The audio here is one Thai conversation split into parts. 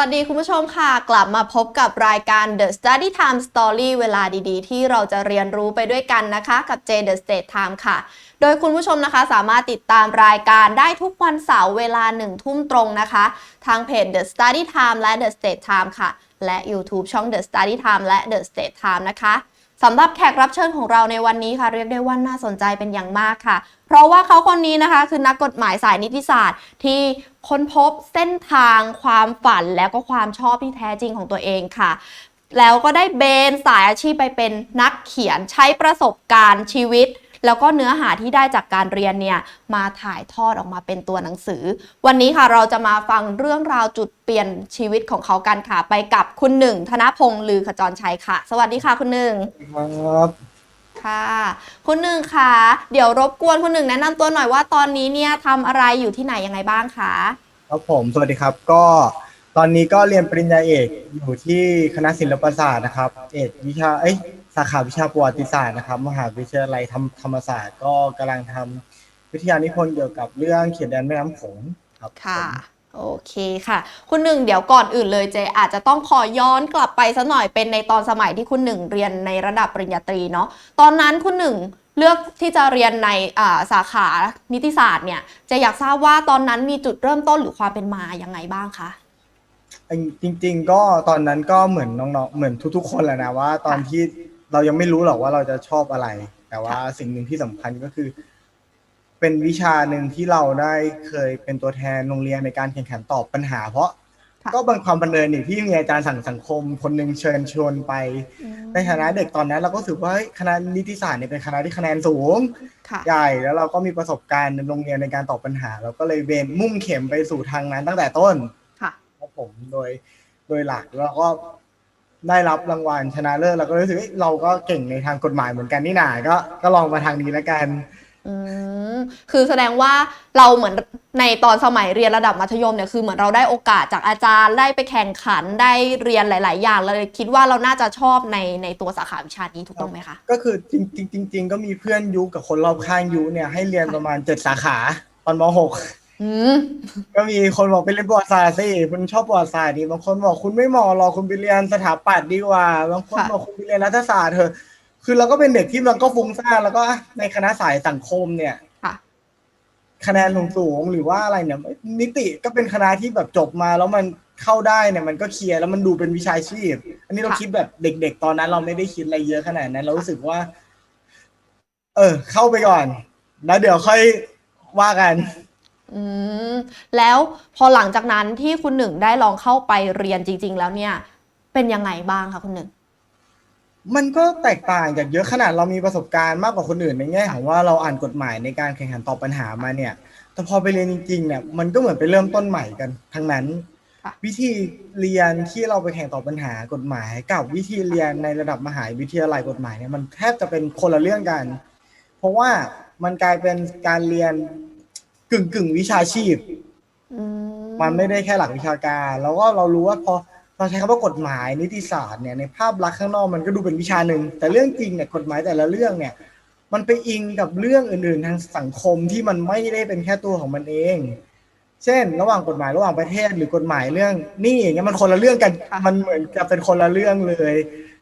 สวัสดีคุณผู้ชมค่ะ กลับมาพบกับรายการ The Study Time Story เวลาดีๆ ที่เราจะเรียนรู้ไปด้วยกันนะคะ กับ J The State Time ค่ะ โดยคุณผู้ชมนะคะสามารถติดตามรายการได้ทุกวันเสาร์เวลา1ทุ่มตรงนะคะ ทางเพจ The Study Time และ The State Time ค่ะ และ YouTube ช่อง The Study Time และ The State Time นะคะสำหรับแขกรับเชิญของเราในวันนี้ค่ะเรียกได้ว่าน่าสนใจเป็นอย่างมากค่ะ เพราะว่าเขาคนนี้นะคะคือนักกฎหมายสายนิติศาสตร์ที่ ค้นพบเส้นทางความฝันแล้วก็ความชอบที่แท้จริงของตัวเองค่ะ แล้วก็ได้เบนสายอาชีพไปเป็นนักเขียนใช้ประสบการณ์ชีวิต แล้วก็เนื้อหาที่ได้จากการเรียนเนี่ยมาถ่ายทอดออกมาเป็นตัวหนังสือ วันนี้ค่ะเราจะมาฟังเรื่องราวจุดเปลี่ยนชีวิตของเขากันค่ะ ไปกับคุณหนึ่งธนพงษ์ลือขจรชัยค่ะ สวัสดีค่ะคุณหนึ่งครับ ค่ะคุณหนึ่งค่ะ เดี๋ยวรบกวนคุณหนึ่งแนะนำตัวหน่อยว่าตอนนี้เนี่ยทำอะไรอยู่ที่ไหนยังไงบ้างคะ ครับผม สวัสดีครับ ก็ตอนนี้ก็เรียนปริญญาเอกอยู่ที่คณะศิลปศาสตร์นะครับ เอกวิชา เอ้ย สาขาวิชาประวัติศาสตร์นะครับ มหาวิทยาลัยธรรมธรรมศาสตร์ ก็กำลังทำวิทยานิพนธ์เกี่ยวกับเรื่องเขียนแดนแม่น้ำโขงครับค่ะผม โอเคค่ะ คุณหนึ่งเดี๋ยวก่อนอื่นเลยเจอาจจะต้องขอย้อนกลับไปสักหน่อยเป็นในตอนสมัยที่คุณหนึ่งเรียนในระดับปริญญาตรีเนาะตอนนั้นคุณหนึ่งเลือกที่จะเรียนในาสาขานิติศาสตร์เนี่ยเจะอยากทราบว่าตอนนั้นมีจุดเริ่มต้นหรือความเป็นมายังไงบ้างคะจริง ๆ ก็ตอนนั้นก็เหมือนน้องๆเหมือนทุก ๆ คนแหละนะว่า ตอนที่เรายังไม่รู้หรอกว่าเราจะชอบอะไร แต่ว่าสิ่งหนึ่งที่สำคัญก็คือ เป็นวิชาหนึ่งที่เราได้เคยเป็นตัวแทนโรงเรียนในการแข่งขันตอบปัญหา เพราะค่ะก็บางความบันเทิงนี่ที่มีอาจารย์สั่งสังคม คนหนึ่งเชิญชวนไป ในฐานะเด็กตอนนั้นเราก็รู้สึกว่าเฮ้ยคณะนิติศาสตร์เนี่ยเป็นคณะที่คะแนนสูงค่ะใหญ่แล้วเราก็มีประสบการณ์ในโรงเรียนในการตอบปัญหา เราก็เลยเบนมุ่งเข็มไปสู่ทางนั้นตั้งแต่ต้นค่ะครับผมโดยโดยหลักแล้วก็ได้รับรางวัลชนะเลิศเราก็รู้สึกเอ้ยเราก็เก่งในทางกฎหมายเหมือนกันนี่หนาก็ก็ลองมาทางนี้แล้วกัน อืมคือแสดงว่าเราเหมือนในตอนสมัยเรียนระดับมัธยมเนี่ยคือเหมือนเราได้โอกาสจากอาจารย์ได้ไปแข่งขันได้เรียนหลาย ๆ อย่างเลยคิดว่าเราน่าจะชอบในในตัวสาขาวิชานี้ถูกต้องไหมคะก็คือจริงจริงจริงๆก็มีเพื่อนยุกับคนรอบข้างยุเนี่ยให้เรียนประมาณเจ็ดสาขาตอนมหกอืมก็มีคนบอกไปเรียนประวัติศาสตร์สิคุณชอบประวัติศาสตร์ดีบางคนบอกคุณไม่เหมาะหรอกคุณไปเรียนสถาปัตย์ดีกว่าบางคนค่ะบอกคุณไปเรียนรัฐศาสตร์เถอะ คือเราก็เป็นเด็กที่มันก็ฟุ้งซ่านแล้วก็ในคณะสายสังคมเนี่ยค่ะคะแนนสูงๆหรือว่าอะไรเนี่ยนิติก็เป็นคณะที่แบบจบมา แล้วมันเข้าได้เนี่ยมันก็เคลียร์แล้วมันดูเป็นวิชาชีพ อันนี้เราค่ะคิดแบบเด็ก ๆ ตอนนั้น เราไม่ได้คิดอะไรเยอะขนาดนั้น เรารู้สึกว่า เออ เข้าไปก่อนแล้วเดี๋ยวค่อยว่ากัน อืมแล้วพอหลังจากนั้นที่คุณหนึ่งได้ลองเข้าไปเรียนจริง ๆ แล้วเนี่ย เป็นยังไงบ้างคะคุณหนึ่ง มันก็แตกต่างจากเยอะขนาดเรามีประสบการณ์มากกว่าคนอื่นในแง่ของว่าเราอ่านกฎหมายในการแข่งขันตอบปัญหามาเนี่ย แต่พอไปเรียนจริงๆเนี่ยมันก็เหมือนไปเริ่มต้นใหม่กันทั้งนั้นค่ะวิธีเรียนที่เราไปแข่งตอบปัญหากฎหมาย กับวิธีเรียนในระดับมหาวิทยาลัยกฎหมายเนี่ยมันแทบจะเป็นคนละเรื่องกัน เพราะว่ามันกลายเป็นการเรียนกึ่งกึ่งๆวิชาชีพอืมมันไม่ได้แค่หลักวิชาการ แล้วก็เรารู้ว่าพอ เราใช้คำว่ากฎหมายนิติศาสตร์เนี่ยในภาพลักษณ์ข้างนอกมันก็ดูเป็นวิชาหนึ่งแต่เรื่องจริงเนี่ยกฎหมายแต่ละเรื่องเนี่ยมันไปอิงกับเรื่องอื่น ๆ ทางสังคมที่มันไม่ได้เป็นแค่ตัวของมันเอง เช่น ระหว่างกฎหมายระหว่างประเทศหรือกฎหมายเรื่องหนี่อย่างเงี้ยมันคนละเรื่องกันค่ะมันเหมือนจะเป็นคนละเรื่องเลย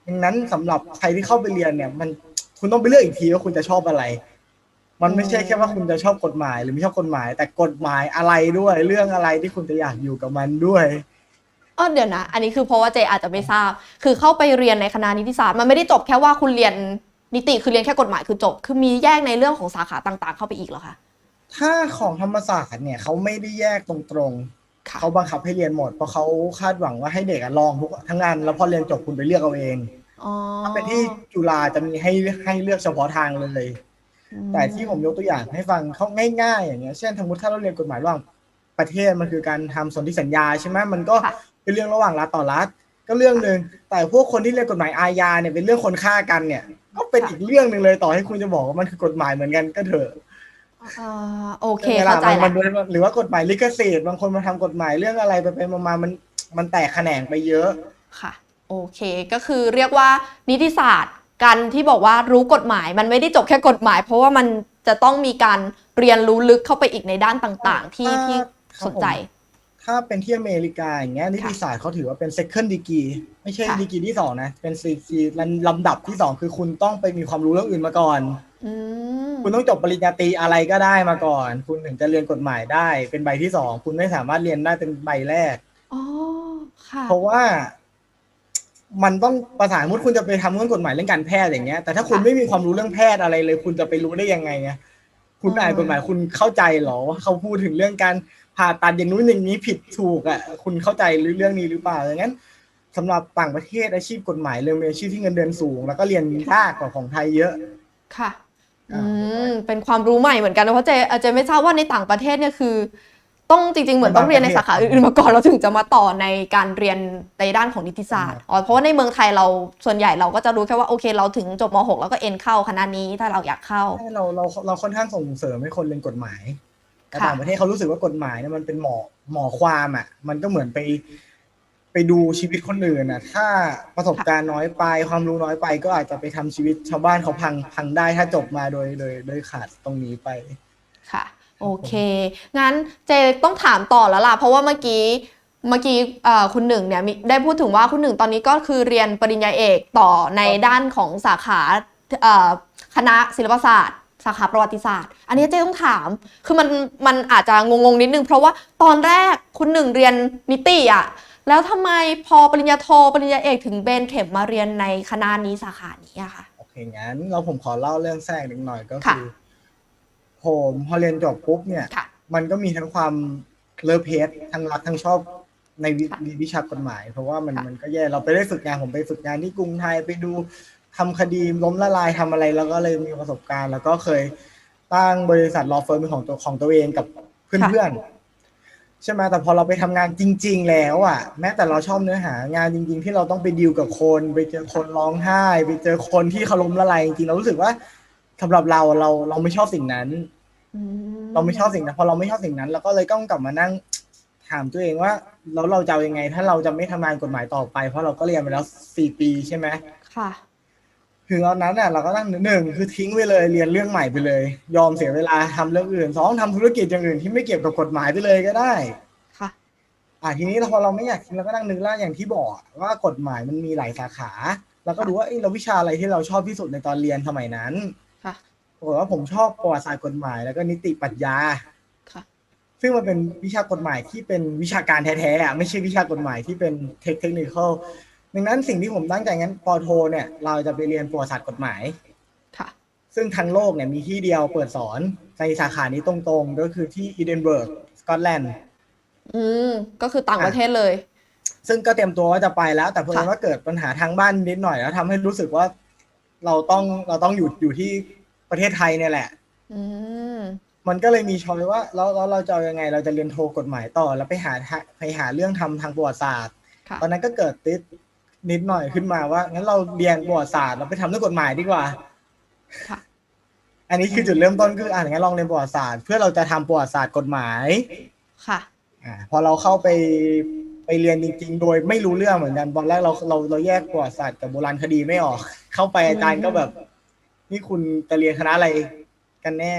ดังนั้นสำหรับใครที่เข้าไปเรียนเนี่ย มันคุณต้องไปเลือกอีกทีว่าคุณจะชอบอะไร มันไม่ใช่แค่ว่าคุณจะชอบกฎหมาย หรือไม่ชอบกฎหมาย แต่กฎหมายอะไรด้วย เรื่องอะไรที่คุณจะอยากอยู่กับมันด้วย เออเดี๋ยวนะ อันนี้คือเพราะว่าเจอาจจะไม่ทราบ คือเข้าไปเรียนในคณะนิติศาสตร์มันไม่ได้จบแค่ว่าคุณเรียนนิติคือเรียนแค่กฎหมายคือจบ คือมีแยกในเรื่องของสาขาต่างๆ เข้าไปอีกเหรอคะถ้าของธรรมศาสตร์เนี่ยเขาไม่ได้แยกตรงๆค่ะเขาบังคับให้เรียนหมดเพราะเขาคาดหวังว่าให้เด็กอะลองทุกทั้งงานแล้วพอเรียนจบคุณไปเลือกเอาเองอ๋อถ้าเป็นที่จุฬาจะมีให้ให้เลือกเฉพาะทางเลย แต่ที่ผมยกตัวอย่างให้ฟังเขาง่าย ๆ อย่างเงี้ยเช่นสมมติถ้าเราเรียนกฎหมายระหว่างประเทศมันคือการทำสนธิสัญญาใช่ไหมมันก็ค่ะ เป็นเรื่องระหว่างรัฐต่อรัฐก็เรื่องหนึ่งแต่พวกคนที่เรียนกฎหมายอาญาเนี่ยเป็นเรื่องคนฆ่ากันเนี่ย ก็เป็นอีกเรื่องหนึ่งเลยต่อให้คุณจะบอกว่ามันคือกฎหมายเหมือนกันก็เถอะอ่าโอเคใช่ไหมเข้าล่ะใจมันแล้วมันหรือว่ากฎหมายลิขสิทธิ์บางคนมาทำกฎหมายเรื่องอะไรไปไปมาๆมันมันแตกแขนงไปเยอะค่ะ โอเคก็คือเรียกว่านิติศาสตร์การที่บอกว่ารู้กฎหมาย มันไม่ได้จบแค่กฎหมาย เพราะว่ามันจะต้องมีการเรียนรู้ลึกเข้าไปอีกในด้านต่างๆ ที่อ่าที่ครับสนใจผ ถ้าเป็นที่อเมริกาอย่างเงี้ยนิติศาสตร์เขาถือว่าเป็น second degree ไม่ใช่ค่ะดีกรีที่สองนะ เป็น degree ลำดับที่สองคือคุณต้องไปมีความรู้เรื่องอื่นมาก่อนอืมคุณต้องจบปริญญาตรีอะไรก็ได้มาก่อน คุณถึงจะเรียนกฎหมายได้ เป็นใบที่สองคุณไม่สามารถเรียนได้เป็นใบแรกอ๋อค่ะเพราะว่า มันต้องประสานสมมุติคุณจะไปทำเรื่องกฎหมายเรื่องการแพทย์อย่างเงี้ยแต่ถ้าคุณค่ะไม่มีความรู้เรื่องแพทย์อะไรเลย คุณจะไปรู้ได้ยังไงไงคุณอ่านกฎหมายคุณเข้าใจเหรอว่าเขาพูดถึงเรื่องการ ผ่าตัดอย่างนู้นอย่างนี้ผิดถูกอะคุณเข้าใจเรื่องนี้หรือเปล่าอย่างนั้นสำหรับต่างประเทศอาชีพกฎหมายเลยเป็นอาชีพที่เงินเดือนสูง แล้วก็เรียนยากกว่าของไทยเยอะค่ะอ่าอืมเป็นความรู้ใหม่เหมือนกันนะเพราะเจเจไม่ทราบว่าในต่างประเทศเนี่ยคือ ต้องจริง ๆ เหมือนต้องเรียนในสาขาอื่นๆมาก่อนแล้วถึงจะมาต่อในการเรียนในด้านของนิติศาสตร์อ๋อเพราะว่าในเมืองไทยเราส่วนใหญ่เราก็จะรู้แค่ว่าโอเค เราถึงจบม .6 แล้วก็เอ็นเข้าคณะนี้ถ้าเราอยากเข้าให้เราเราเราค่อนข้างส่งเสริมให้คนเรียนกฎหมาย แต่ค่ะต่างประเทศเขารู้สึกว่ากฎหมายเนี่ยมันเป็นหมอหมอความอะ มันก็เหมือนไป ไปดูชีวิตคนอื่นอะ ถ้าประสบการณ์น้อยไป ความรู้น้อยไป ก็อาจจะไปทำชีวิตชาวบ้านเขาพังพังได้ถ้าจบมาโดยโดยโดยขาดตรงนี้ไป ค่ะ โอเค งั้นเจต้องถามต่อแล้วล่ะ เพราะว่าเมื่อกี้เมื่อกี้เอ่อคุณหนึ่งเนี่ยมีได้พูดถึงว่าคุณหนึ่งตอนนี้ก็คือเรียนปริญญาเอกต่อในด้านของสาขาเอ่อคณะศิลปศาสตร์ สาขาประวัติศาสตร์ อันนี้เจ๊ต้องถาม คือมันมันอาจจะงงๆนิดนึง เพราะว่าตอนแรกคุณหนึ่งเรียนนิติอะแล้วทำไมพอปริญญาโทปริญญาเอกถึงเบนเข็มมาเรียนในคณะนี้สาขานี้อะค่ะโอเคงั้นเราผมขอเล่าเรื่องแทรกนิดหน่อยก็ค่ะคือผมพอเรียนจบปุ๊บเนี่ยค่ะมันก็มีทั้งความเลิฟเพสทั้งรักทั้งชอบในวิค่ะวิชากฎหมาย เพราะว่ามันค่ะมันก็แย่เราไปได้ฝึกงานผมไปฝึกงานที่กรุงไทยไปดู ทำคดีล้มละลายทำอะไร แล้วก็เลยมีประสบการณ์ แล้วก็เคยตั้งบริษัทรอเฟิร์มเป็นของตัวของตัวเองกับเพื่อนๆใช่ไหมแต่พอเราไปทำงานจริง ๆ แล้วอะ แม้แต่เราชอบเนื้อหางานจริง ๆ ที่เราต้องไปดีลกับคน ไปเจอคนร้องไห้ ไปเจอคนที่เขาล้มละลายจริงๆเรารู้สึกว่าสำหรับเราเราเราไม่ชอบสิ่งนั้นอืเราไม่ชอบสิ่งนั้นพอเราไม่ชอบสิ่งนั้นเราก็เลยต้องกลับมานั่งถามตัวเองว่าแล้วเราจะเอายังไง ถ้าเราจะไม่ทำงานกฎหมายต่อไป เพราะเราก็เรียนมาแล้วสี่ปีใช่ไหมค่ะ ถึงตอนนั้นน่ะเราก็ตั้งหนึ่งคือทิ้งไปเลยเรียนเรื่องใหม่ไปเลย ยอมเสียเวลาทำเรื่องอื่นสองทำธุรกิจอย่างอื่นที่ไม่เกี่ยวกับกฎหมายไปเลยก็ได้ค่ะอ่าทีนี้พอเราไม่อยากทิ้งเราก็นั่งนึกแล้วอย่างที่บอกว่ากฎหมายมันมีหลายสาขา แล้วก็ดูว่าเอ้ยเราวิชาอะไรที่เราชอบที่สุดในตอนเรียนสมัยนั้นค่ะปรากฏว่าผมชอบประวัติศาสตร์กฎหมายแล้วก็นิติปรัชญาค่ะ ซึ่งมันเป็นวิชากฎหมายที่เป็นวิชาการแท้ๆอะไม่ใช่วิชากฎหมายที่เป็นเทคนิคอล ดังนั้นสิ่งที่ผมตั้งใจงั้นปอโทเนี่ย เราจะไปเรียนประวัติศาสตร์กฎหมาย ค่ะ ซึ่งทั้งโลกเนี่ยมีที่เดียวเปิดสอนในสาขานี้ตรงๆ ก็คือที่อีเดนเบิร์กสกอตแลนด์อืม ก็คือต่างประเทศเลย ซึ่งก็เตรียมตัวว่าจะไปแล้ว แต่เพราะค่ะว่าเกิดปัญหาทางบ้านนิดหน่อยแล้วทำให้รู้สึกว่า เราต้องเราต้องอยู่อยู่ที่ประเทศไทยเนี่ยแหละ อืมมันก็เลยมีช้อยว่าแล้วแล้วเราจะเอายังไง เราจะเรียนโทกฎหมายต่อ แล้วไปหาทางไปหาเรื่องทำทางประวัติศาสตร์ค่ะตอนนั้นก็เกิดติด นิดหน่อยขึ้นมาว่างั้นเราเรียนประวัติศาสตร์เราไปทำเรื่องกฎหมายดีกว่า ค่ะ อันนี้คือจุดเริ่มต้นคืออ่างั้นลองเรียนประวัติศาสตร์ เพื่อเราจะทำประวัติศาสตร์กฎหมายค่ะ อ่าพอเราเข้าไปไปเรียนจริงๆโดยไม่รู้เรื่องเหมือนกันตอนแรกเราเราเราแยกประวัติศาสตร์กับโบราณคดีไม่ออก เข้าไปอาจารย์ก็แบบ นี่คุณจะเรียนคณะอะไรกันแน่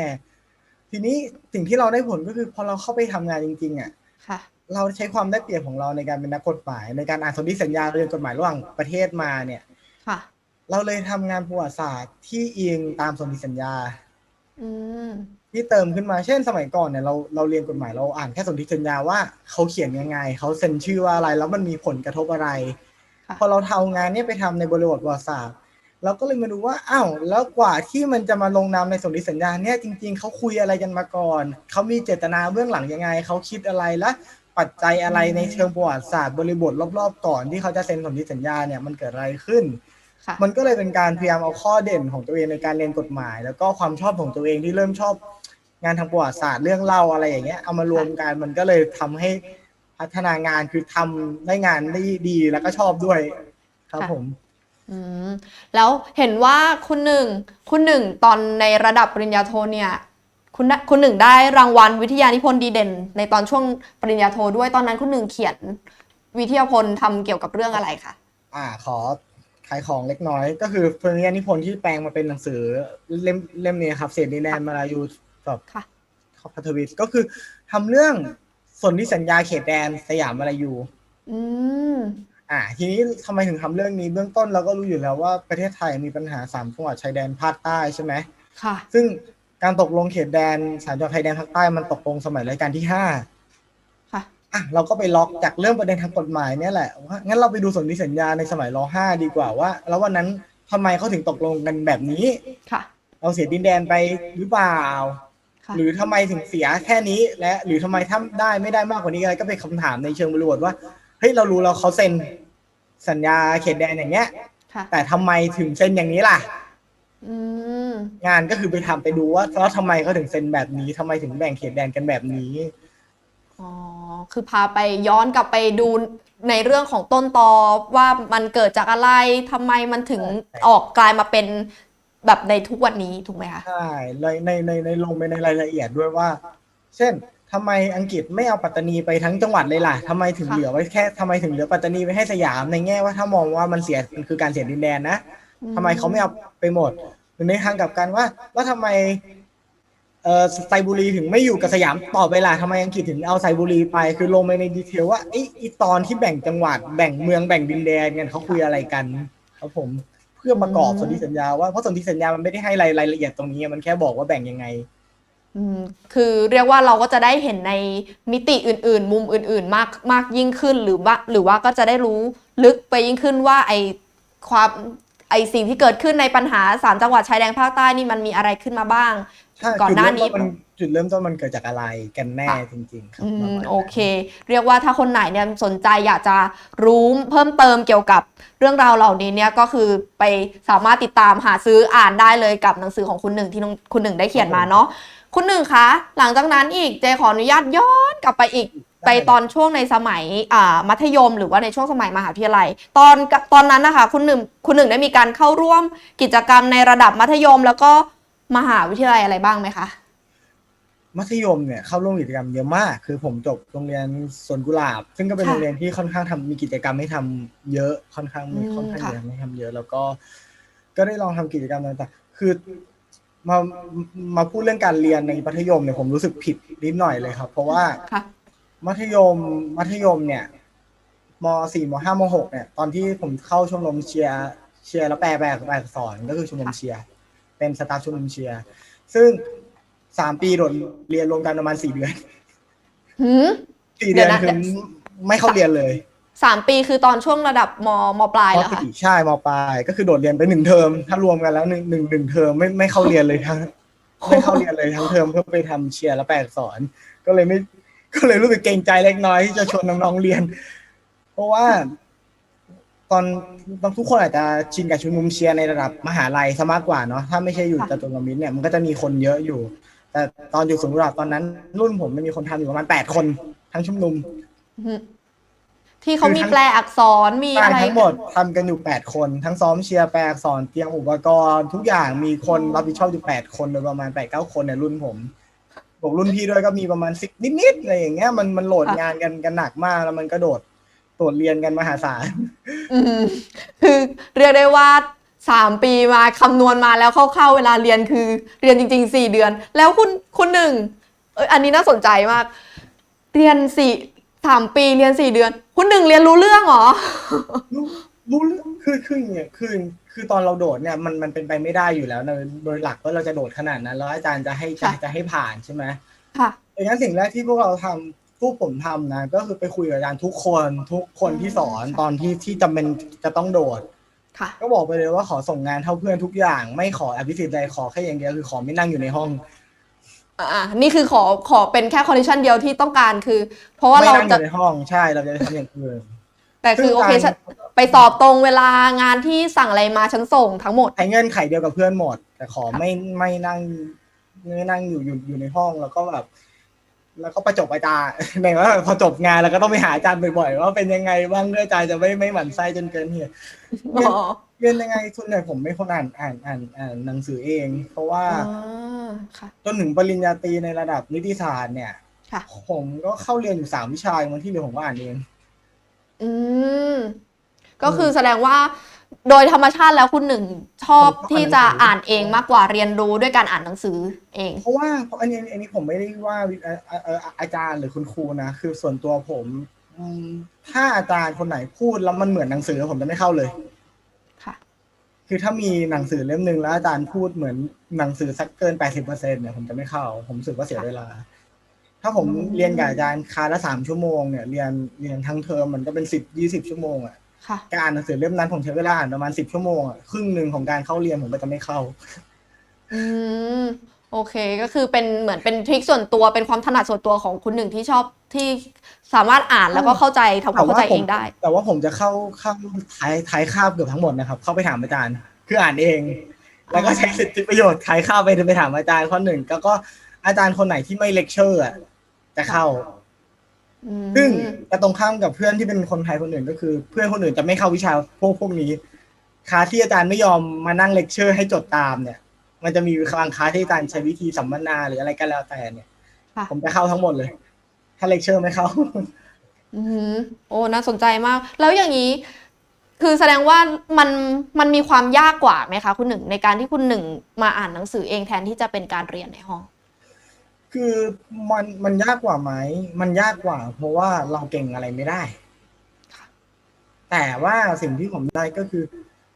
ทีนี้สิ่งที่เราได้ผลก็คือพอเราเข้าไปทำงานจริง ๆ อะ ค่ะ เราใช้ความได้เปรียบของเราในการเป็นนักกฎหมาย ในการอ่านสนธิสัญญาเรียนกฎหมายระหว่างประเทศมาเนี่ย ค่ะ เราเลยทำงานประวัติศาสตร์ที่อิงตามสนธิสัญญา อืม ที่เติมขึ้นมาเช่นสมัยก่อนเนี่ยเราเราเรียนกฎหมายเราอ่านแค่สนธิสัญญาว่าเขาเขียนยังไงเขาเซ็นชื่อว่าอะไรแล้วมันมีผลกระทบอะไร ค่ะ พอเราทำงานเนี้ไปทำในบริบทประวัติศาสตร์เราก็เลยมาดูว่าอ้าวแล้วกว่าที่มันจะมาลงนามในสนธิสัญญาเนี่ยจริง ๆเขาคุยอะไรกันมาก่อนเขามีเจตนาเบื้องหลังยังไงเขาคิดอะไรและ ปัจจัยอะไรในเชิงประวัติศาสตร์บริบทรอบๆก่อนที่เขาจะเซ็นสนธิสัญญาเนี่ยมันเกิดอะไรขึ้นค่ะมันก็เลยเป็นการพยายามเอาข้อเด่นของตัวเองในการเรียนกฎหมาย แล้วก็ความชอบของตัวเองที่เริ่มชอบงานทางประวัติศาสตร์เรื่องเล่าอะไรอย่างเงี้ยเอามารวมกันมันก็เลยทำให้พัฒนางานคือทำได้งานได้ดีแล้วก็ชอบด้วยครับค่ะผมอืมแล้วเห็นว่าคุณหนึ่งคุณหนึ่งตอนในระดับปริญญาโทเนี่ย คุณได้คุณหนึ่งได้รางวัลวิทยานิพนธ์ดีเด่น ในตอนช่วงปริญญาโทด้วยตอนนั้นคุณหนึ่งเขียน วิทยาพลทำเกี่ยวกับเรื่องอะไรคะอ่าขอขายของเล็กน้อย ก็คือปริญญานิพนธ์ที่แปลงมาเป็นหนังสือเล่มเล่มนี้ครับเศษดินแดนมาลายูกับค่ะคอพัทวิสก็คือทำเรื่องส่วนที่สัญญาเขตแดนสยามอะไรอยู่อืมอ่า ทีนี้ทำไมถึงทำเรื่องนี้เบื้องต้นเราก็รู้อยู่แล้วว่าประเทศไทยมีปัญหาสามจังหวัดชายแดนภาคใต้ใช่ไหมค่ะ ซึ่ง การตกลงเขตแดนสามจังหวัดชายแดนภาคใต้มันตกลงสมัยรัชกาลที่ห้าค่ะ อะเราก็ไปล็อกจากเรื่องประเด็นทางกฎหมายเนี่ยแหละว่างั้นเราไปดูสนธิสัญญาในสมัยรห้าดีกว่าว่า แล้ววันนั้นทำไมเขาถึงตกลงกันแบบนี้ ค่ะ เราเสียดินแดนไปหรือเปล่า ค่ะ หรือทำไมถึงเสียแค่นี้และหรือทำไมทำได้ไม่ได้มากกว่านี้อะไรก็เป็นคำถามในเชิงบริบทว่าเฮ้ยเรารู้แล้วเขาเซ็นสัญญาเขตแดนอย่างเงี้ย ค่ะ แต่ทำไมถึงเซ็นอย่างนี้ล่ะ อืม งานก็คือไปทำไปดูว่าแล้วทำไมเขาถึงเซ็นแบบนี้ทำไมถึงแบ่งเขตแดนกันแบบนี้ อ๋อ คือพาไปย้อนกลับไปดูในเรื่องของต้นตอว่ามันเกิดจากอะไรทำไมมันถึงใช่ ออกกลายมาเป็นแบบในทุกวันนี้ถูกไหมคะ ใช่ในในในในลงไปในรายละเอียดด้วยว่า เช่นทำไมอังกฤษไม่เอาปัตตานีไปทั้งจังหวัดเลยล่ะทำไมถึงค่ะ เหลือไว้แค่ทำไมถึงเหลือปัตตานีไปให้สยามในแง่ว่าถ้ามองว่ามันเสียมันคือการเสียดินแดนนะ ทำไมเขาไม่เอาไปหมดหรือในทางกับกันว่าว่าทำไมเอ่อไซบุรีถึงไม่อยู่กับสยามต่อไปล่ะทำไมอังกฤษถึงเอาไซบุรีไป คือลงไปในดีเทลว่าไอ้ไอ้ตอนที่แบ่งจังหวัดแบ่งเมืองแบ่งดินแดนกันเขาคุยอะไรกัน ครับผมเพื่อประกอบสนธิสัญญาว่าเพราะสนธิสัญญามันไม่ได้ให้รายรายละเอียดตรงนี้มันแค่บอกว่าแบ่งยังไงอืมคือเรียกว่าเราก็จะได้เห็นในมิติอื่น ๆ มุมอื่น ๆ มากมากยิ่งขึ้นหรือว่าหรือว่าก็จะได้รู้ลึกไปยิ่งขึ้นว่าไอความ ไอสิ่งที่เกิดขึ้นในปัญหาสามจังหวัดชายแดนภาคใต้นี่มันมีอะไรขึ้นมาบ้างใช่ก่อนหน้านี้จุดเริ่มต้นมันจุดเริ่มต้นมันเกิดจากอะไรกันแน่จริง ๆ ครับอืประมมาณนั้นโอเค เรียกว่าถ้าคนไหนเนี่ยสนใจอยากจะรู้เพิ่มเติมเกี่ยวกับเรื่องราวเหล่านี้เนี่ยก็คือไปสามารถติดตามหาซื้ออ่านได้เลยกับหนังสือของคุณหนึ่งที่น้องคุณหนึ่งได้เขียนมาเนาะคุณหนึ่งคะ หลังจากนั้นอีกเจขออนุญาตย้อนกลับไปอีก ไปตอนช่วงในสมัยอ่ามัธยม หรือว่าในช่วงสมัยมหาวิทยาลัย ตอนตอนนั้นนะคะคุณหนึ่งคุณหนึ่งได้มีการเข้าร่วมกิจกรรมในระดับมัธยม แล้วก็มหาวิทยาลัยอะไรบ้างไหมคะมัธยมเนี่ยเข้าร่วมกิจกรรมเยอะมาก คือผมจบโรงเรียนสวนกุหลาบ ซึ่งก็เป็นค่ะโรงเรียนที่ค่อนข้างทำมีกิจกรรมให้ทำเยอะค่อนข้างมีอืมค่อนข้างค่ะเยอะให้ทำเยอะ แล้วก็ ก็ได้ลองทำกิจกรรมต่างๆคือมามาพูดเรื่องการเรียนในมัธยมเนี่ยผมรู้สึกผิดนิดหน่อยเลยครับ เพราะว่าค่ะ มัธยมมัธยมเนี่ยมสี่มห้ามหกเนี่ย ตอนที่ผมเข้าชมรมเชียร์เชียร์แล้วแปลแปลแปลอักษรก็คือชมรมเชียร์เป็นสตาฟชมรมเชียร์ซึ่งสามปีโดดเรียนรวมกันประมาณสี่เดือนหืมสี่เดือนเดี๋ยวนะคือไม่เข้าเรียนเลยสามปีคือตอนช่วงระดับมมปลายมเหรอคะสี่ใช่มปลายก็คือโดดเรียนไปหนึ่งเทอม ถ้ารวมกันแล้วหนึ่งหนึ่งหนึ่งเทอมไม่ไม่เข้าเรียนเลยทั้งไม่เข้าเรียนเลยทั้งเทอมเพื่อไปทำเชียร์และแปลอักษร ก็เลยไม่ ก็เลยรู้สึกเกรงใจเล็กน้อยที่จะชวนน้องๆเรียน เพราะว่า ตอนบางทุกคนอาจจะชินกับชุมนุมเชียร์ในระดับมหาลัยซะมากกว่าเนาะถ้าไม่ใช่อยู่จตุรมิตรเนี่ยมันก็จะมีคนเยอะอยู่ แต่ตอนอยู่สวนกุหลาบตอนนั้น รุ่นผมมันมีคนทำอยู่ประมาณแปดคนทั้งชุมนุมหืมที่เขามีคือทั้งแปลอักษรมีใช่อะไรทั้งหมดทำกันอยู่แปดคน ทั้งซ้อมเชียร์แปลอักษรเตรียมอุปกรณ์ทุกอย่างมีคนรับผิดชอบอยู่แปดคนโดยประมาณแปดเก้าคนในรุ่นผม บอกรุ่นพี่ด้วยก็มีประมาณสิบนิดๆอะไรอย่างเงี้ยมันมันโหลดงานกันกันหนักมากแล้วมันก็โดดโดดเรียนกันมหาศาลอืมคือเรียกได้ว่าสามปีมาคำนวณมาแล้วเข้าๆเวลาเรียนคือเรียนจริงๆสี่เดือน แล้วคุณคุณหนึ่งเอยอันนี้น่าสนใจมาก เรียนสี่สามปีเรียนสี่เดือน คุณหนึ่งเรียนรู้เรื่องเหรอ รู้รู้เรื่องคือคืออย่างเนี่ยคือ คือตอนเราโดดเนี่ยมันมันเป็นไปไม่ได้อยู่แล้วนะโดยหลักว่าเราจะโดดขนาดนั้น แล้วอาจารย์จะให้จะค่ะ จะให้ผ่านใช่ไหมค่ะ ดังนั้นสิ่งแรกที่พวกเราทำพวกผมทำนะ ก็คือไปคุยกับอาจารย์ทุกคนทุกคนที่สอนค่ะตอนที่ที่จำเป็นจะต้องโดด ค่ะ ก็บอกไปเลยว่าขอส่งงานเท่าเพื่อนทุกอย่าง ไม่ขออภิสิทธิ์ใดขอแค่อย่างเดียวคือขอไม่นั่งอยู่ในห้องอ่านี่คือขอขอเป็นแค่คอนดิชันเดียวที่ต้องการคือ เพราะว่าไม่เรานั่งอจะยู่ในห้องใช่เราจะทำอย่างอื่น แต่คือซึ่งโอเคการฉันไปสอบตรงเวลางานที่สั่งอะไรมาฉันส่งทั้งหมด ใช้เงื่อนไขเดียวกับเพื่อนหมด แต่ขอไม่ไม่นั่งไม่นั่งอยู่อยู่อยู่ในห้องแล้วก็แบบ แล้วก็ประจบอาจารย์ในว่าพอจบงานเราก็ต้องไปหาอาจารย์บ่อยๆว่าเป็นยังไงบ้างเพื่ออาจารย์จะไม่ไม่หมั่นไส้จนเกินเหตุอ๋อเรียนยังไงส่วนใหญ่ผมไม่คนอ่านอ่านอ่านอ่านหนังสือเอง เพราะว่าอ่าค่ะจนถึงปริญญาตรีในระดับนิติศาสตร์เนี่ยค่ะผมก็เข้าเรียนอยู่สามวิชาบางที่เหลือผมก็อ่านเอง อืม ก็คือแสดงว่าโดยธรรมชาติแล้วคุณหนึ่งชอบผมชอบที่จะอ่านหนังสืออ่อ่านเองมากกว่าเรียนรู้ด้วยการอ่านหนังสือเอง เพราะว่าเพราะอันนี้อันนี้ผมไม่ได้ว่าวิเอ่อเอ่อเอ่ออาจารย์หรือคุณครูนะคือส่วนตัวผมอืมถ้าอาจารย์คนไหนพูดแล้วมันเหมือนหนังสือผมจะไม่เข้าเลยค่ะ คือถ้ามีหนังสือเล่มหนึ่งแล้วอาจารย์พูดเหมือนหนังสือสักเกินแปดสิบเปอร์เซ็นเนี่ยผมจะไม่เข้า ผมรู้สึกว่าเสียเวลา ถ้าผมอืมเรียนกับอาจารย์คลาสละสามชั่วโมงเนี่ยเรียนเรียนทั้งเทอมมันก็เป็นสิบยี่สิบชั่วโมงอะค่ะการอ่านหนังสือเล่มนั้นผมใช้เวลาอ่านประมาณสิบชั่วโมงอะครึ่งหนึ่งของการเข้าเรียนผมก็จะไม่เข้า อืมโอเคก็คือเป็นเหมือนเป็นทริคส่วนตัวเป็นความถนัดส่วนตัวของคุณหนึ่งที่ชอบที่สามารถอ่านแล้วก็เข้าใจทำความเข้าใจเองได้ แต่ว่าผมจะเข้าเข้าท้ายท้ายคาบเกือบทั้งหมดนะครับ เข้าไปถามอาจารย์ คืออ่านเอง แล้วก็ใช้สิทธิประโยชน์ท้ายคาบไปไปถามอาจารย์ข้อหนึ่งแล้วก็อาจารย์คนไหนที่ไม่เลคเชอร์อะ จะเข้า อืมซึ่งจะตรงข้ามกับเพื่อนที่เป็นคนไทยคนอื่นก็คือ เพื่อนคนอื่นจะไม่เข้าวิชาพวกพวกนี้คลาสที่อาจารย์ไม่ยอมมานั่งเลคเชอร์ให้จดตามเนี่ย มันจะมีบางคลาสที่อาจารย์ใช้วิธีสัมมนาหรืออะไรก็แล้วแต่เนี่ย ค่ะ ผมจะเข้าทั้งหมดเลย ถ้าเลคเชอร์ไม่เข้า อืมโอ้น่าสนใจมาก แล้วอย่างนี้ คือแสดงว่ามันมันมีความยากกว่าไหมคะ คุณหนึ่งในการที่คุณหนึ่งมาอ่านหนังสือเองแทนที่จะเป็นการเรียนในห้อง คือมันมันยากกว่าไหม มันยากกว่า เพราะว่าเราเก่งอะไรไม่ได้ค่ะแต่ว่าสิ่งที่ผมได้ก็คือ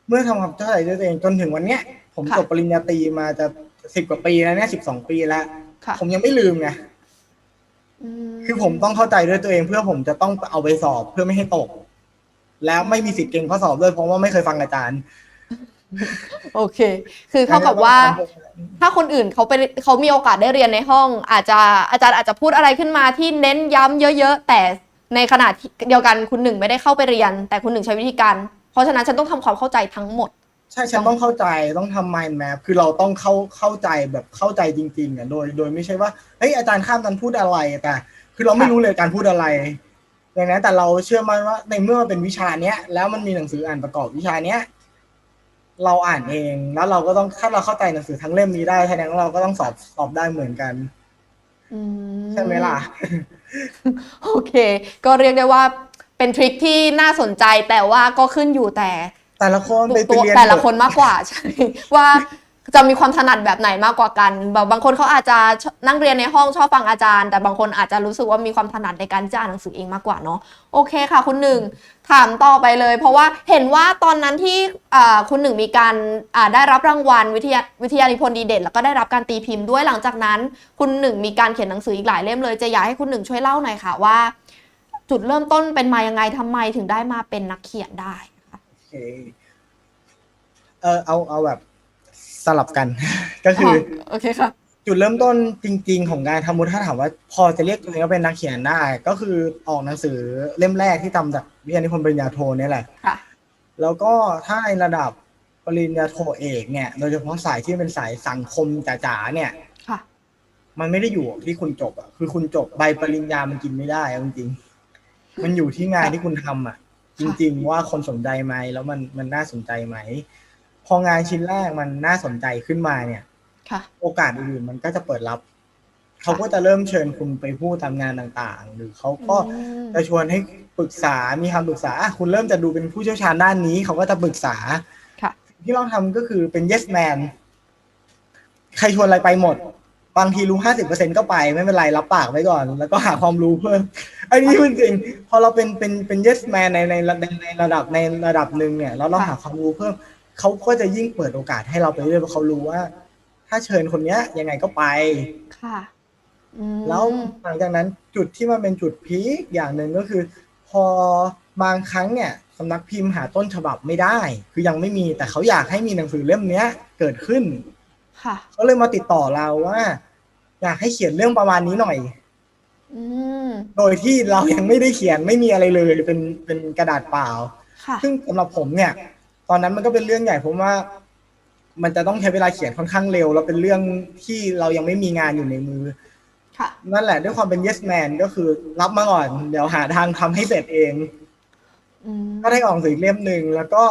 เมื่อทำความเข้าใจด้วยตัวเองจนถึงวันเนี้ย ผมค่ะจบปริญญาตรีมาจะสิบกว่าปีแล้วเนี่ยสิบสองปีแล้ว ค่ะผมยังไม่ลืมไงมคือผมต้องเข้าใจด้วยตัวเองเพื่อผมจะต้องเอาไปสอบเพื่อไม่ให้ตก แล้วไม่มีสิทธิ์เก่งข้อสอบด้วยเพราะว่าไม่เคยฟังอาจารย์ โอเค คือเท่ากับว่า ถ้าคนอื่นเขาไปเขามีโอกาสได้เรียนในห้อง อาจจะอาจารย์อาจจะพูดอะไรขึ้นมาที่เน้นย้ำเยอะๆ แต่ในขณะที่เดียวกันคุณหนึ่งไม่ได้เข้าไปเรียน แต่คุณหนึ่งใช้วิธีการ เพราะฉะนั้นฉันต้องทำความเข้าใจทั้งหมด ใช่ฉันต้องเข้าใจต้องทำ mind map คือเราต้องเข้าเข้าใจแบบเข้าใจจริงๆอะโดย โดยไม่ใช่ว่าเฮ้ยอาจารย์ข้ามกันพูดอะไรแต่คือเราไม่รู้เลยการพูดอะไรอย่างนั้นแต่เราเชื่อมั่นว่าในเมื่อมันเป็นวิชาเนี้ยแล้วมันมีหนังสืออ่านประกอบวิชาเนี้ย เราอ่านเอง แล้วเราก็ต้องถ้าเราเข้าใจหนังสือทั้งเล่มนี้ได้แสดงว่าเราก็ต้องสอบสอบได้เหมือนกันอืใช่ไหมล่ะ โอเค ก็เรียกได้ว่าเป็นทริคที่น่าสนใจแต่ว่าก็ขึ้นอยู่แต่ แต่ละคนไปไปตัวเรียนแต่ละเถอคนมากกว่าใช่ว่า จะมีความถนัดแบบไหนมากกว่ากันแบบบางคนเขาอาจจะนั่งเรียนในห้องชอบฟังอาจารย์ แต่บางคนอาจจะรู้สึกว่ามีความถนัดในการจ่านหนังสือเองมากกว่าเนาะโอเคค่ะคุณหนึ่งถามต่อไปเลย เพราะว่าเห็นว่าตอนนั้นที่คุณหนึ่งมีการได้รับรางวัลวิทยาวิทยานิพนธ์ดีเด่นแล้วก็ได้รับการตีพิมพ์ด้วยหลังจากนั้น คุณหนึ่งมีการเขียนหนังสืออีกหลายเล่มเลยจะอยากให้คุณหนึ่งช่วยเล่าหน่อยค่ะว่า จุดเริ่มต้นเป็นมายังไงทำไมถึงได้มาเป็นนักเขียนได้โอเคเออเอาเอาแบบ สลับกัน ก็คือโอเคค่ะจุดเริ่มต้นจริง ๆ ของการทำมุทถ้าถามว่า พอจะเรียกตัวเองว่าเป็นนักเขียนได้ ก็คือออกหนังสือเล่มแรกที่ทำจากวิทยานิพนธ์ปริญญาโทเนี่ยแหละค่ะแล้วก็ถ้าในระดับปริญญาโทเอกเนี่ย โดยเฉพาะสายที่เป็นสายสังคมจ๋าๆเนี่ยค่ะมันไม่ได้อยู่ที่คุณจบอะคือคุณจบใบปริญญามันกินไม่ได้เอาจริงๆมันอยู่ที่งานที่คุณทำอะ จริง ๆ ว่าคนสนใจไหมแล้วมันมันน่าสนใจไหม พองานชิ้นแรกมันน่าสนใจขึ้นมาเนี่ย ค่ะ โอกาสอื่นๆมันก็จะเปิดรับ เขาก็จะเริ่มเชิญคุณไปพูดตามงานต่างๆ หรือเขาก็อืม จะชวนให้ปรึกษา มีคำปรึกษาอะคุณเริ่มจะดูเป็นผู้เชี่ยวชาญด้านนี้ เขาก็จะปรึกษาค่ะที่เราทำก็คือเป็น yes man ใครชวนอะไรไปหมด บางทีรู้ห้าสิบเปอร์เซ็นก็ไปไม่เป็นไรรับปากไว้ก่อน แล้วก็หาความรู้เพิ่ม อันนี้จริงๆพอเราเป็นเป็นเป็น yes man ในในในในระดับในระดับหนึ่งเนี่ยแล้วเราหาความรู้เพิ่ม เขาก็จะยิ่งเปิดโอกาสให้เราไปเรื่อยเพราะเขารู้ว่า ถ้าเชิญคนเนี้ย ยังไงก็ไปค่ะอืมแล้วหลังจากนั้นจุดที่มันเป็นจุดพีคอย่างหนึ่งก็คือ พอบางครั้งเนี่ยสำนักพิมพ์หาต้นฉบับไม่ได้ คือยังไม่มีแต่เขาอยากให้มีหนังสือเล่มเนี้ย เกิดขึ้นค่ะเขาเลยมาติดต่อเราว่า อยากให้เขียนเรื่องประมาณนี้หน่อยอืมโดยที่เรายังไม่ได้เขียนไม่มีอะไรเลยเป็นเป็นกระดาษเปล่าค่ะซึ่งสำหรับผมเนี่ย ตอนนั้นมันก็เป็นเรื่องใหญ่ผมว่า มันจะต้องใช้เวลาเขียนค่อนข้างเร็ว แล้วเป็นเรื่องที่เรายังไม่มีงานอยู่ในมือค่ะนั่นแหละด้วยความเป็น yes man ก็คือรับมาก่อน เดี๋ยวหาทางทำให้เสร็จเองอืมก็ได้ออกหนังสือเล่มหนึ่งแล้วก็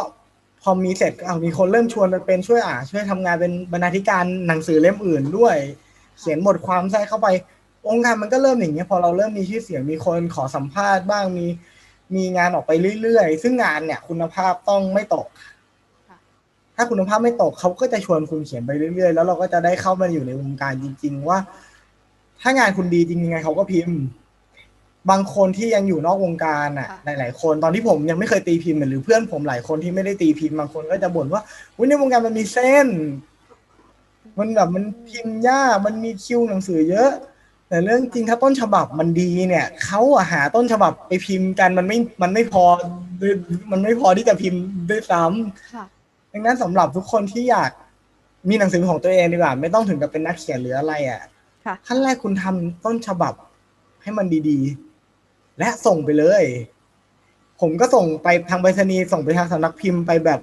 พอมีเสร็จก็เอามีคนเริ่มชวนไปเป็นช่วยอ่าช่วยทำงานเป็นบรรณาธิการหนังสือเล่มอื่นด้วย เขียนบทความใส่เข้าไป องค์การมันก็เริ่มอย่างเงี้ยพอเราเริ่มมีชื่อเสียงมีคนขอสัมภาษณ์บ้างมี มีงานออกไปเรื่อยๆ ซึ่งงานเนี่ย คุณภาพต้องไม่ตก ถ้าคุณภาพไม่ตกเขาก็จะชวนคุณเขียนไปเรื่อยๆ แล้วเราก็จะได้เข้ามาอยู่ในวงการจริง ๆ ว่า ถ้างานคุณดีจริงยังไงเขาก็พิมพ์ บางคนที่ยังอยู่นอกวงการอะค่ะหลายๆ คนตอนที่ผมยังไม่เคยตีพิมพ์หรือเพื่อนผมหลายคนที่ไม่ได้ตีพิมพ์บางคนก็จะบ่นว่าอุ้ยในวงการมันมีเส้น มันแบบมันพิมพ์ยากมันมีคิวหนังสือเยอะ แต่เรื่องจริงถ้าต้นฉบับมันดีเนี่ยเขาอะหาต้นฉบับไปพิมพ์กันมันไม่มันไม่พอมันไม่พอที่จะพิมพ์ด้วยซ้ำค่ะดังนั้นสำหรับทุกคนที่อยากมีหนังสือเป็นของตัวเองดีกว่า ไม่ต้องถึงกับเป็นนักเขียนหรืออะไรอะ่ะค่ะขั้นแรกคุณทำต้นฉบับให้มันดีๆ และส่งไปเลย ผมก็ส่งไปทางไปรษณีย์ส่งไปทางสำนักพิมพ์ไปแบบ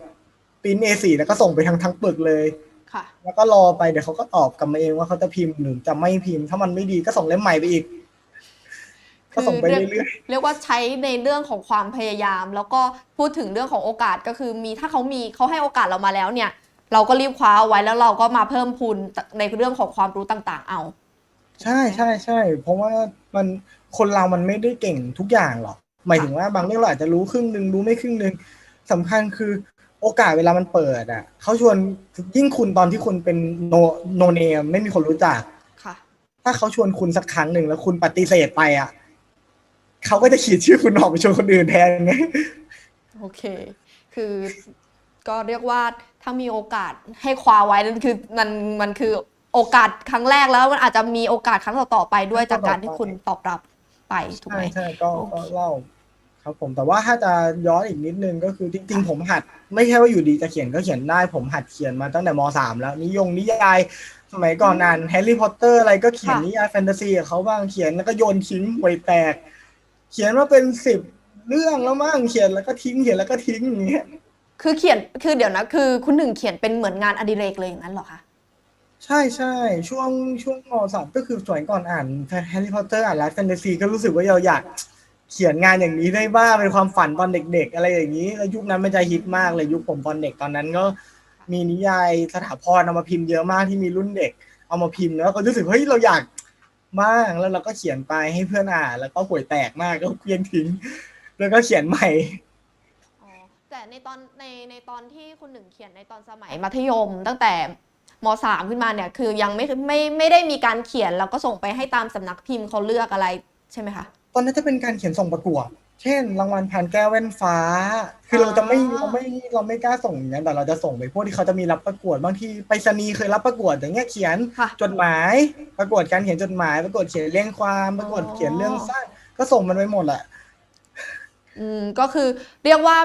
ปริ้น A4 แล้วก็ส่งไปทางทั้งปึกเลยค่ะ แล้วก็รอไปเดี๋ยวเขาก็ตอบกลับมาเองว่าเขาจะพิมพ์หรือจะไม่พิมพ์ ถ้ามันไม่ดีก็ส่งเล่มใหม่ไปอีก ก็ส่งไปเรื่อยเรียกว่าใช้ในเรื่องของความพยายาม แล้วก็พูดถึงเรื่องของโอกาสก็คือมีถ้าเขามีเขาให้โอกาสเรามาแล้วเนี่ย เราก็รีบคว้าเอาไว้แล้วเราก็มาเพิ่มพูนในเรื่องของความรู้ต่าง ๆ เอาๆใช่ใช่ใช่เพราะว่ามันคนเรามันไม่ได้เก่งทุกอย่างหรอกหมายถึงว่าบางเรื่องเราอาจจะรู้ครึ่งหนึ่งรู้ไม่ครึ่งหนึ่งสำคัญคือ โอกาสเวลามันเปิดอะเขาชวนยิ่งคุณตอนที่คุณเป็นโนโนเนมไม่มีคนรู้จักค่ะ ถ้าเขาชวนคุณสักครั้งหนึ่งแล้วคุณปฏิเสธไปอะเขาก็จะขีดชื่อคุณออกไปชวนคนอื่นแทนไงโอเค คือก็เรียกว่าถ้ามีโอกาสให้คว้าไว้นั่นคือมันมันคือโอกาสครั้งแรกแล้วมันอาจจะมีโอกาสครั้งต่อๆไปด้วยจากการที่คุณตอบรับไปถูกใช่ไหมใช่ก็ก็เล่า ครับผมแต่ว่าถ้าจะย้อนอีกนิดนึงก็คือจริงๆผมหัด ไม่ใช่ว่าอยู่ดีจะเขียนก็เขียนได้ ผมหัดเขียนมาตั้งแต่มสามแล้วนิยงนิยายสมัยก่อนอ่านแฮร์รี่พอตเตอร์อะไรก็เขียนค่ะนิยายแฟนตาซีกับเขาบ้างเขียนแล้วก็โยนทิ้งห่วยแตก เขียนมาเป็นสิบเรื่องแล้วมั้งเขียนแล้วก็ทิ้งเขียนแล้วก็ทิ้งอย่างเงี้ยคือเขียนคือเดี๋ยวนะคือคุณหนึ่งเขียนเป็นเหมือนงานอดิเรกเลยอย่างนั้นเหรอคะใช่ใช่ช่วงช่วงมสามก็คือสมัยก่อนอ่านแฮร์รี่พอตเตอร์อ่านไลฟ์แฟนตาซีก็รู้สึกว่าเราอยาก เขียนงานอย่างนี้ได้บ้างเป็นความฝันตอนเด็ก ๆ อะไรอย่างนี้ แล้วยุคนั้นมันจะฮิตมากเลยยุคผมตอนเด็กตอนนั้นก็ มีนิยายสถาพรเอามาพิมพ์เยอะมากที่มีรุ่นเด็ก เอามาพิมพ์แล้วก็รู้สึกเฮ้ยเราอยากมากแล้วเราก็เขียนไปให้เพื่อนอ่านแล้วก็ห่วยแตกมากก็เคลียนทิ้ง แล้วก็เขียนใหม่อ๋อแต่ในตอนในในตอนที่คุณหนึ่งเขียนในตอนสมัยมัธยมตั้งแต่มสามขึ้นมาเนี่ยคือยังไม่ไม่ไม่ได้มีการเขียนแล้วก็ส่งไปให้ตามสำนักพิมพ์เขาเลือกอะไรใช่ไหมคะต อนนั้นจะเป็นการเขียนส่งประกวด เช่น รางวัลพันแก้วแว่นฟ้า คือเราจะไม่อ๋อเราไม่เราไม่กล้าส่งอย่างนั้นแต่เราจะส่งไปพวกที่เขาจะมีรับประกวดบางทีไปรษณีย์เคยรับประกวดอย่างเงี้ยเขียนค่ะจดหมาย ประกวดการเขียนจดหมาย ประกวดเขียนเรียงความประกวดอ๋อเขียนเรื่องสั้นก็ส่งมันไปหมดแหละอืมก็คือเรียกว่า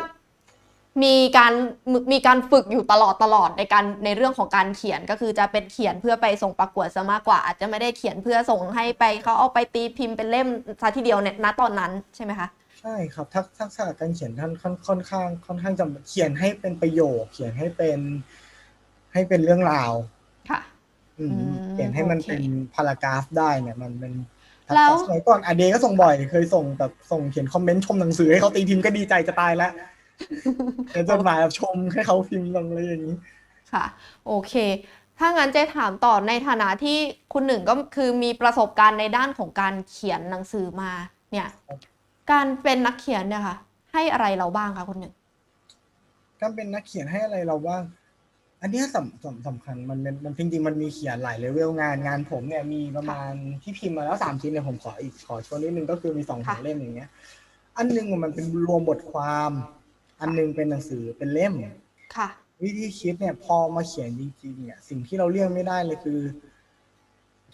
มีการมมีการฝึกอยู่ตลอดตลอดในการในเรื่องของการเขียนก็คือจะเป็นเขียนเพื่อไปส่งประกวดซะมากกว่า อาจจะไม่ได้เขียนเพื่อส่งให้ไปเขาเอาไปตีพิมพ์เป็นเล่มซะทีเดียวเนี่ยณตอนนั้นใช่ไหมคะใช่ครับทักทักษะการเขียนท่านค่อนค่อนข้าง ค่อนข้างจะเขียนให้เป็นประโยค เขียนให้เป็น ให้เป็นเรื่องราวค่ะอืมอืมเขียนให้มันโอเคเป็นพารากราฟได้เนี่ย มันเป็นทักแล้ษะวสมัยก่อนอเดก็ส่งบ่อย เคยส่งแบบส่งเขียนคอมเมนต์ชมหนังสือให้เขาตีพิมพ์ก็ดีใจจะตายแล้ว เขียนจดหมายแบบชมให้เขาพิมพ์ลงอะไรอย่างนี้ ค่ะ โอเค ถ้างั้นเจ๊ถามต่อในฐานะที่คุณหนึ่งก็คือมีประสบการณ์ในด้านของการเขียนหนังสือมา เนี่ย การเป็นนักเขียนเนี่ยค่ะ ให้อะไรเราบ้างคะคุณหนึ่งการเป็นนักเขียนให้อะไรเราบ้าง อันเนี้ยสำสำสำคัญมันเป็นมันจริงๆมันมีเขียนหลายเลเวลงานงานผมเนี่ยมีประมาณที่พิมพ์มาแล้วสามชิ้นเนี่ยผมขออีกขอชวนนิดนึงก็คือมีสองสองเล่มอย่างเงี้ย อันหนึงมันเป็นรวมบทความ อันหนึงเป็นหนังสือเป็นเล่มค่ะ วิธีคิดเนี่ยพอมาเขียนจริงๆเนี่ยสิ่งที่เราเลี่ยงไม่ได้เลยคือ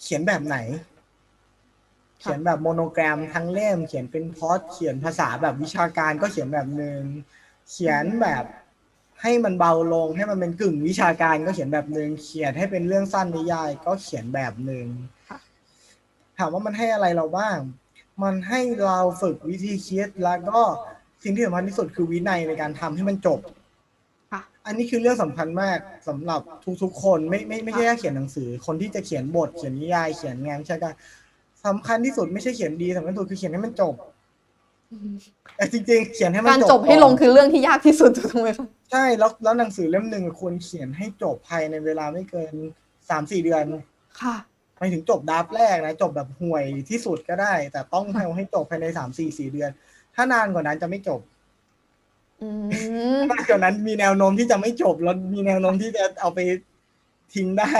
เขียนแบบไหน เขียนแบบโมโนแกรมทั้งเล่ม เขียนเป็นพอดเขียนภาษาแบบวิชาการก็เขียนแบบหนึ่งเขียนแบบให้มันเบาลงให้มันเป็นกึ่งวิชาการก็เขียนแบบหนึ่งเขียนให้เป็นเรื่องสั้นนิยาย ก็เขียนแบบหนึ่งค่ะถามว่ามันให้อะไรเราบ้าง มันให้เราฝึกวิธีคิดแล้วก็ สิ่งที่สำคัญที่สุดคือวินัยในการทำให้มันจบค่ะอันนี้คือเรื่องสำคัญมากสำหรับทุกๆคนไม่ไม่ไม่ใช่แค่เขียนหนังสือ คนที่จะเขียนบทเขียนนิยาย เขียนงานวิชาการสำคัญที่สุดไม่ใช่เขียนดีสำคัญที่สุดคือเขียนให้มันจบแต่จริงๆ เขียนให้มันการจบจบให้ลงก่นคือเรื่องที่ยากที่สุดถูกไหมคะใช่แล้วแล้วหนังสือเล่มหนึ่งควรเขียนให้จบภายในเวลาไม่เกินสามสี่เดือนค่ะไม่ถึงจบดราฟต์แรกนะ จบแบบห่วยที่สุดก็ได้ แต่ต้องเอาให้จบภายในสามสี่สี่เดือน ถ้านานกว่านั้นจะไม่จบอืมมากกว่านั้นมีแนวโน้มที่จะไม่จบแล้วมีแนวโน้มที่จะเอาไปทิ้งได้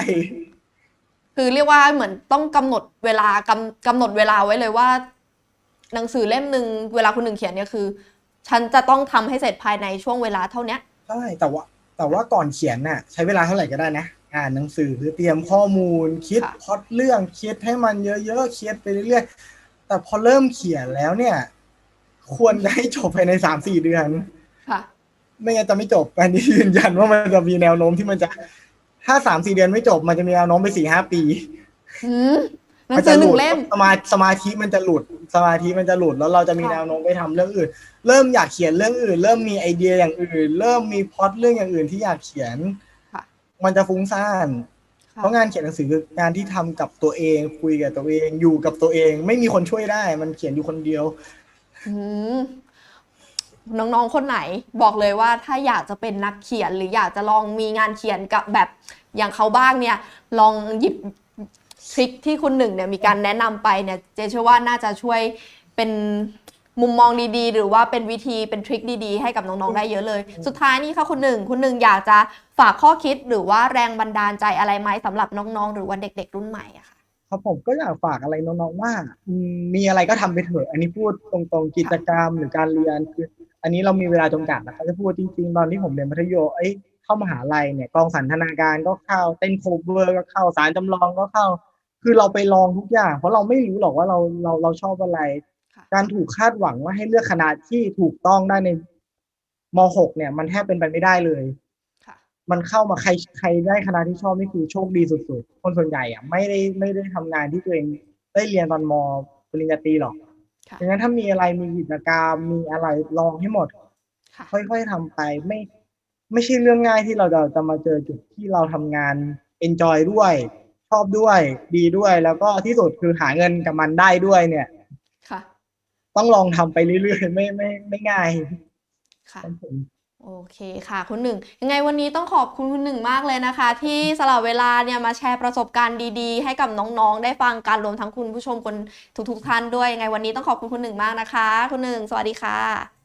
คือเรียกว่าเหมือนต้องกำหนดเวลากำกำหนดเวลาไว้เลยว่า หนังสือเล่มหนึ่งเวลาคุณหนึ่งเขียนเนี่ยคือ ฉันจะต้องทำให้เสร็จภายในช่วงเวลาเท่าเนี้ย ใช่แต่ว่า แต่ว่าก่อนเขียนน่ะ ใช้เวลาเท่าไหร่ก็ได้นะ อ่านหนังสือเตรียมข้อมูล คิดค่ะ พล็อตเรื่องคิดให้มันเยอะๆคิดไปเรื่อยๆแต่พอเริ่มเขียนแล้วเนี่ย ควรจะให้จบภายในสามสี่เดือน ค่ะ ไม่งั้นจะไม่จบอันนี้ยืนยันว่ามันจะมีแนวโน้มที่มันจะ ถ้าสามสี่เดือนไม่จบ มันจะมีแนวโน้มไปสี่ห้าปีอืมหนังมันสืจะอหหลุนึ่ดงเล่ม สมาสมาธิมันจะหลุดสมาธิมันจะหลุดแล้วเราจะมีค่ะ แนวโน้มไปทำเรื่องอื่น เริ่มอยากเขียนเรื่องอื่น เริ่มมีไอเดียอย่างอื่น เริ่มมีพล็อตเรื่องอย่างอื่นที่อยากเขียน ค่ะมันจะฟุ้งซ่าน ค่ะเพราะงานเขียนหนังสือคืองานที่ทำกับตัวเองคุยกับตัวเองอยู่กับตัวเอง ไม่มีคนช่วยได้ มันเขียนอยู่คนเดียวอืม น้องๆ คนไหนบอกเลยว่าถ้าอยากจะเป็นนักเขียนหรืออยากจะลองมีงานเขียนกับแบบอย่างเขาบ้างเนี่ย ลองหยิบทริคที่คุณหนึ่งเนี่ยมีการแนะนำไปเนี่ยเจเชื่อว่าน่าจะช่วยเป็นมุมมองดีๆ หรือว่าเป็นวิธีเป็นทริคดีๆ ให้กับน้องๆ ได้เยอะเลย สุดท้ายนี่ค่ะคุณหนึ่งคุณหนึ่งอยากจะฝากข้อคิดหรือว่าแรงบันดาลใจอะไรไหมสำหรับน้องๆ หรือว่าเด็ก ๆ รุ่นใหม่อะค่ะ ครับผมก็อยากฝากอะไรน้องๆว่าอืมมีอะไรก็ทำไปเถอะ อันนี้พูดตรงๆกิจกรรมหรือการเรียนคือ อันนี้เรามีเวลาจำกัดนะครับจะพูดจริงๆ ตอนที่ผมเรียนมัธยมเอ้ยเข้ามหาลัยเนี่ยกองสันทนาการก็เข้าเต้นโคเวอร์ก็เข้าสารจำลองก็เข้า คือเราไปลองทุกอย่าง เพราะเราไม่รู้หรอกว่าเราเราเราชอบอะไรค่ะการถูกคาดหวังว่าให้เลือกคณะที่ถูกต้องได้ในม .6 เนี่ย มันแทบเป็นไปไม่ได้เลยค่ะ มันเข้ามาใครใครได้คณะที่ชอบนี่คือโชคดีสุดๆ คนส่วนใหญ่อะไม่ได้ไม่ได้ทำงานที่ตัวเองได้เรียนตอนมปริญญาตรีหรอกค่ะดังนั้นถ้ามีอะไรมีกิจกรรมมีอะไรลองให้หมด ค่ะค่อยๆทำไปไม่ ไม่ใช่เรื่องง่ายที่เราจะจะมาเจอจุดที่เราทำงาน enjoy ด้วย ชอบด้วยดีด้วยแล้วก็ที่สุดคือหาเงินกับมันได้ด้วยเนี่ยค่ะต้องลองทำไปเรื่อยๆ ไม่ไม่ไม่ง่ายค่ะครับผม โอเคค่ะคุณหนึ่งยังไงวันนี้ต้องขอบคุณคุณหนึ่งมากเลยนะคะ ที่สละเวลาเนี่ยมาแชร์ประสบการณ์ดีๆ ให้กับน้องๆ ได้ฟังการรวมทั้งคุณผู้ชมคนทุกๆท่านด้วยยังไงวันนี้ต้องขอบคุณคุณหนึ่งมากนะคะ คุณหนึ่งสวัสดีค่ะ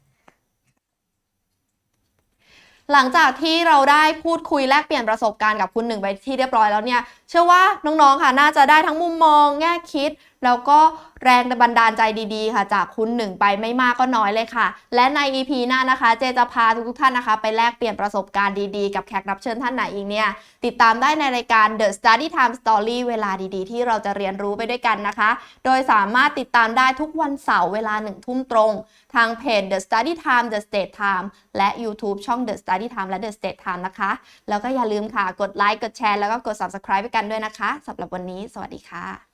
หลังจากที่เราได้พูดคุยแลกเปลี่ยนประสบการณ์กับคุณหนึ่งไปที่เรียบร้อยแล้วเนี่ย เชื่อว่าน้องๆ ค่ะน่าจะได้ทั้งมุมมอง แง่คิด แล้วก็แรงบันดาลใจดีๆ ค่ะ จากคุณหนึ่งไปไม่มากก็น้อยเลยค่ะ และใน EP หน้านะคะ เจจะพาทุกๆท่านนะคะ ไปแลกเปลี่ยนประสบการณ์ดีๆ กับแขกรับเชิญท่านไหนอีกเนี่ย ติดตามได้ในรายการ The Study Time Story เวลาดีๆ ที่เราจะเรียนรู้ไปด้วยกันนะคะ โดยสามารถติดตามได้ทุกวันเสาร์เวลาหนึ่งทุ่มตรง ทางเพจ The Study Time The State Time และ YouTube ช่อง The Study Time และ The State Time นะคะ แล้วก็อย่าลืมค่ะ กดไลค์ กดแชร์ แล้วก็กด Subscribe ไปกันด้วยนะคะสำหรับวันนี้ สวัสดีค่ะ